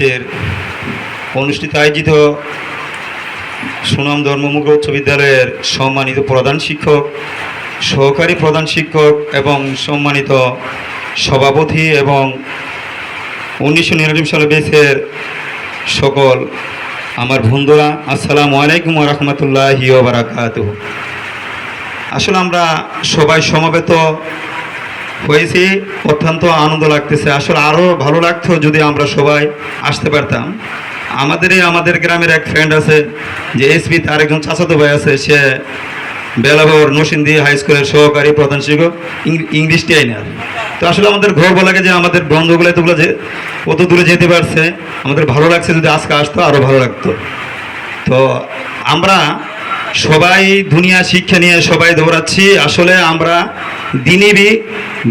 বেচের অনুষ্ঠিত আয়োজিত সুনাম ধর্মমুখ উচ্চ বিদ্যালয়ের সম্মানিত প্রধান শিক্ষক, সহকারী প্রধান শিক্ষক এবং সম্মানিত সভাপতি এবং উনিশশো নিরানব্বই সালে বেচের সকল আমার বন্ধুরা, আসসালামু আলাইকুম রহমতুল্লাহি বারাকাত আসলে আমরা সবাই সমবেত হয়েছি, অত্যন্ত আনন্দ লাগতেছে। আসলে আরও ভালো লাগতো যদি আমরা সবাই আসতে পারতাম। আমাদেরই আমাদের গ্রামের এক ফ্রেন্ড আছে, যে এসপি তার একজন চাচাতো ভাই আছে, সে বেলাবর নসিন্দি হাই স্কুলের সহকারী প্রধান শিক্ষক ইংলিশ ট্রেনার তো আসলে আমাদের গর্ব লাগে যে আমাদের বন্ধুগুলো এতগুলো যে কত দূরে যেতে পারছে। আমাদের ভালো লাগছে যদি আজকে আসতো আরও ভালো লাগতো। তো আমরা সবাই দুনিয়া শিক্ষা নিয়ে সবাই দৌড়াচ্ছি। আসলে আমরা দিনই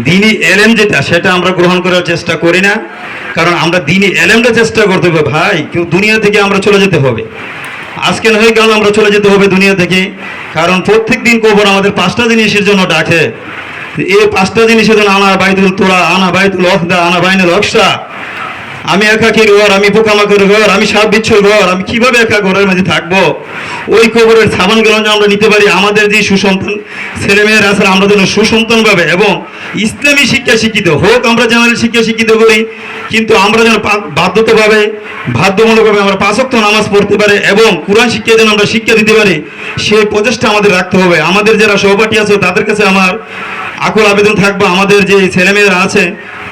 দিনই এলেম যেটা, সেটা আমরা গ্রহণ করার চেষ্টা করি না। কারণ আমরা দিনই এলেমটা চেষ্টা করতে হবে ভাই কেউ দুনিয়া থেকে আমরা চলে যেতে হবে। আজকে হয়ে গেল আমরা চলে যেতে হবে দুনিয়া থেকে। কারণ প্রত্যেক দিন কবর আমাদের পাঁচটা জিনিসের জন্য ডাকে। এই পাঁচটা জিনিসের জন্য আনা বাইতুল তোরা আনা বাইতুল অফদা আনা বাইনুল অক্সা আমি একাকির ঘর আমি পোকামাকড়ের ঘর আমি সাপ বিচ্ছুর ঘর আমি কীভাবে একা ঘরের মধ্যে থাকব? ওই কবরের সাবানগুলো যেন আমরা নিতে পারি আমাদের যে সুসন্তান ছেলেমেয়েরা আছে, আমরা যেন সুসন্তান পাবে এবং ইসলামী শিক্ষা শিক্ষিত হোক, আমরা জেনারেল শিক্ষা শিক্ষিত করি, কিন্তু আমরা যেন বাধ্যতাভাবে বাধ্যমূলকভাবে আমরা পাঁচক্ত নামাজ পড়তে পারে এবং কোরআন শিক্ষা যেন আমরা শিক্ষা দিতে পারি সেই প্রচেষ্টা আমাদের রাখতে হবে। আমাদের যারা সহপাঠী আছে, তাদের কাছে আমার আকুল আবেদন থাকব। আমাদের যে ছেলেমেয়েরা আছে,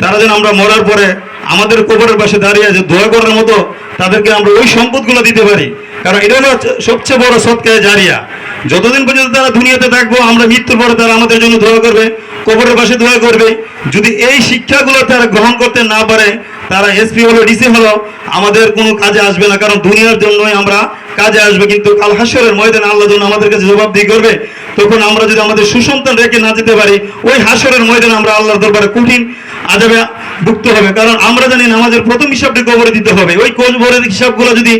তারা যেন আমরা মরার পরে আমাদের কবরের পাশে দাঁড়িয়ে আছে, দোয়া করার মতো তাদেরকে আমরা ওই সম্পদগুলো দিতে পারি। কারণ এটা হলো সবচেয়ে বড় সৎকায় জারিয়া। যতদিন পর্যন্ত তারা দুনিয়াতে থাকব, আমরা মৃত্যুর পরে তারা আমাদের জন্য দোয়া করবে, কবরের পাশে দোয়া করবে। যদি এই শিক্ষাগুলো তারা গ্রহণ করতে না পারে, তারা এসপি হলো ডিসি হলো, আমাদের কোনো কাজে আসবে না। কারণ দুনিয়ার জন্যই আমরা কাজে আসবে, কিন্তু কাল হাসরের ময়দানে আল্লাহ জন্য আমাদের কাছে জবাবদিহি করবে, তখন আমরা যদি আমাদের সুসন্তান রেখে না যেতে পারি, ওই হাসরের ময়দানে আমরা আল্লাহর দরবারে কঠিন আজাবে ভুক্ত হবে। কারণ আমরা জানি নামাজের প্রথম হিসাবটি কবরে দিতে হবে। ওই কোচবরের হিসাবগুলো যদি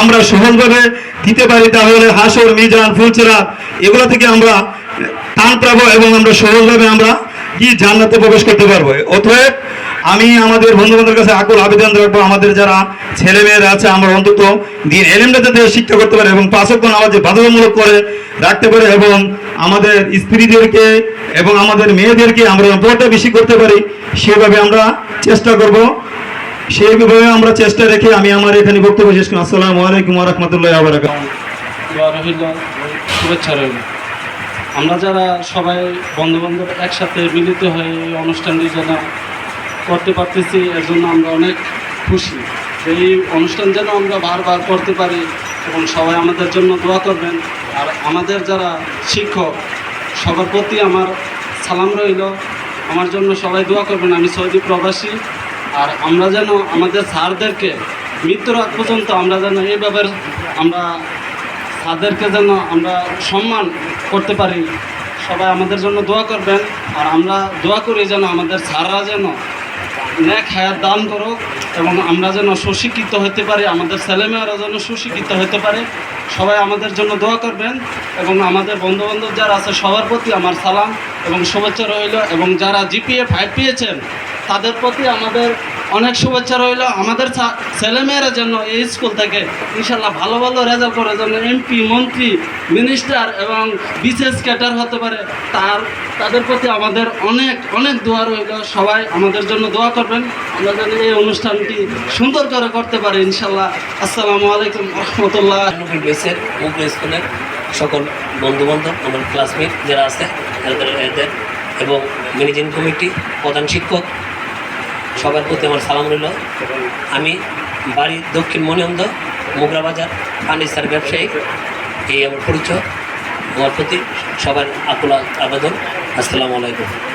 আমরা সহজভাবে দিতে পারি, তাহলে হাসর, মিজান, ফুলচেরা, এগুলো থেকে আমরা টান পাবো এবং আমরা সহজভাবে আমরা কি জান্নাতে প্রবেশ করতে পারব। অতএব আমি আমাদের বন্ধু বান্ধবের কাছে আকুল আবেদন রাখব, আমাদের যারা ছেলে মেয়েরা আছে, আমরা অন্তত দিন এলেমটা যাতে শিক্ষা করতে পারে এবং পাঁচক নামাজ বাধ্যতামূলক করে রাখতে পারে এবং আমাদের স্ত্রীদেরকে এবং আমাদের মেয়েদেরকে আমরা বেশি করতে পারি, সেভাবে আমরা চেষ্টা করব। সেইভাবে আমরা চেষ্টা রেখে আমি আমার এখানে বক্তব্য শেষ করি। আসসালামু আলাইকুম রহমতুল্লাহ রহিল শুভেচ্ছা রইল। আমরা যারা সবাই বন্ধুবান্ধব একসাথে মিলিত হয়ে এই অনুষ্ঠানটি যেন করতে পারতেছি, এর জন্য আমরা অনেক খুশি। এই অনুষ্ঠান যেন আমরা বারবার করতে পারি এবং সবাই আমাদের জন্য দোয়া করবেন। আর আমাদের যারা শিক্ষক, সবার প্রতি আমার সালাম রইল। আমার জন্য সবাই দোয়া করবেন, আমি সৌদি প্রবাসী। আর আমরা যেন আমাদের স্যারদেরকে মৃত্যুর আগ পর্যন্ত আমরা যেন এইভাবে আমরা স্যারদেরকে যেন আমরা সম্মান করতে পারি। সবাই আমাদের জন্য দোয়া করবেন, আর আমরা দোয়া করি যেন আমাদের স্যাররা যেন ন্যাক হায়াত দান করো এবং আমরা যেন সুশিক্ষিত হতে পারি, আমাদের ছেলেমেয়েরা যেন সুশিক্ষিত হতে পারে। সবাই আমাদের জন্য দোয়া করবেন এবং আমাদের বন্ধুবান্ধব যারা আছে, সবার প্রতি আমার সালাম এবং শুভেচ্ছা রইল এবং যারা জিপিএ, ফাইভ পেয়েছেন তাদের প্রতি আমাদের অনেক শুভেচ্ছা রইল। আমাদের ছেলেমেয়েরা যেন এই স্কুল থেকে ইনশাল্লাহ ভালো ভালো রেজাল্ট করে, যেন এমপি মন্ত্রী মিনিস্টার এবং বিশেষ ক্যাটার হতে পারে, তার, তাদের প্রতি আমাদের অনেক অনেক দোয়া রইল। সবাই আমাদের জন্য দোয়া করবেন। আমরা যেন এই অনুষ্ঠানটি সুন্দর করে করতে পারি ইনশাল্লাহ। আসসালামু আলাইকুম রহমতুল্লাহ। বেসের স্কুলের সকল বন্ধুবান্ধব, আমার ক্লাসমেট যারা আছে এদের এবং ম্যানেজিং কমিটি প্রধান শিক্ষক সবার প্রতি আমার সালাম রইল। আমি বাড়ি দক্ষিণ মনিয়ন্দ মোগরা বাজার ফার্নিচার ব্যবসায়ী। এই আমার পরিচয়। আমার প্রতি সবার আকুল আবেদন। আসসালামু আলাইকুম।